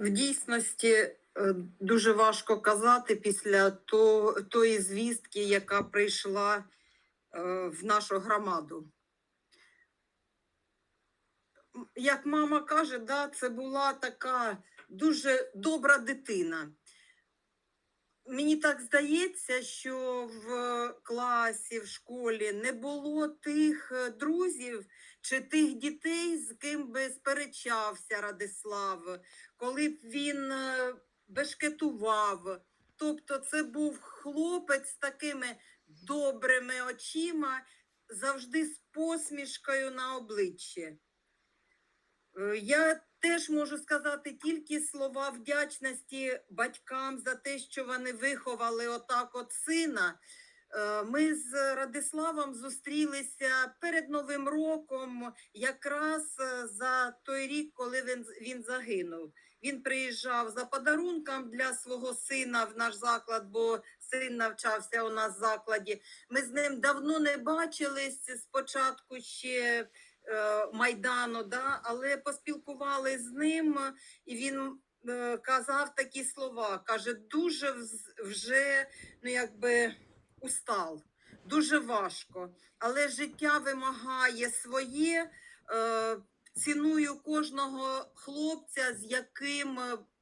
В дійсності е, дуже важко казати після то, тої звістки, яка прийшла е, в нашу громаду. Як мама каже, да, це була така дуже добра дитина. Мені так здається, що в класі, в школі не було тих е, друзів чи тих дітей, з ким би сперечався Радислав, коли б він е, бешкетував. Тобто це був хлопець з такими добрими очима, завжди з посмішкою на обличчі. Е, Я теж можу сказати тільки слова вдячності батькам за те, що вони виховали отак от сина. Е, Ми з Радиславом зустрілися перед Новим роком, якраз е, за той рік, коли він, він загинув. Він приїжджав за подарунком для свого сина в наш заклад, бо син навчався у нас в закладі. Ми з ним давно не бачились спочатку ще Майдану, да? але поспілкували з ним, і він е, казав такі слова. Каже, дуже вже ну, якби устал, дуже важко. Але життя вимагає своє. Е, ціную кожного хлопця, з яким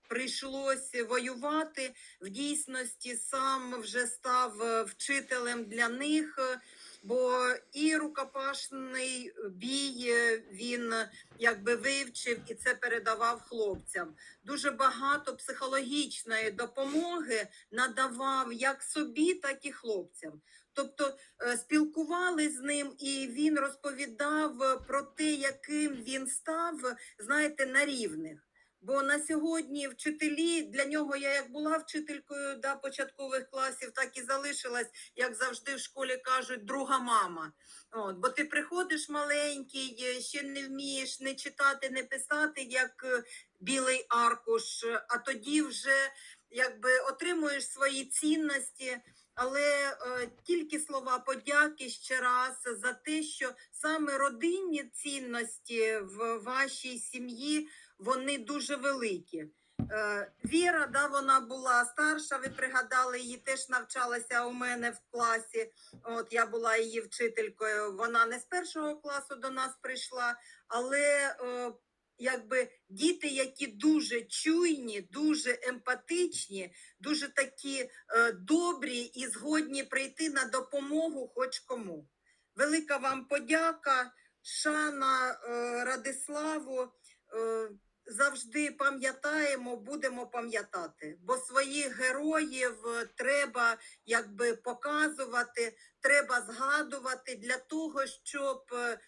прийшлося воювати. В дійсності сам вже став е, вчителем для них. е, Бо і рукопашний бій е, він якби вивчив і це передавав хлопцям. Дуже багато психологічної допомоги надавав як собі, так і хлопцям. Тобто спілкували з ним, і він розповідав про те, яким він став, знаєте, на рівних. Бо на сьогодні вчителі для нього я як була вчителькою да, початкових класів, так і залишилась, як завжди в школі кажуть, друга мама. От, бо ти приходиш маленький, е, ще не вмієш не читати, не писати, як е, білий аркуш, а тоді вже якби отримуєш свої цінності. Але е, тільки слова подяки ще раз за те, що саме родинні цінності в вашій сім'ї вони дуже великі. Е, Віра, да, вона була старша. Ви пригадали, її теж навчалася у мене в класі. От я була її вчителькою. Вона не з першого класу до нас прийшла, але е, якби діти, які дуже чуйні, дуже емпатичні, дуже такі е, добрі і згодні прийти на допомогу хоч кому. Велика вам подяка, шана е, Радиславу. Е, завжди пам'ятаємо, будемо пам'ятати, бо своїх героїв треба якби показувати, треба згадувати для того, щоб е,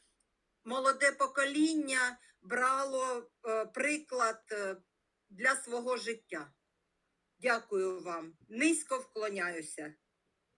молоде покоління брало е, приклад е, для свого життя. Дякую вам. Низько вклоняюся.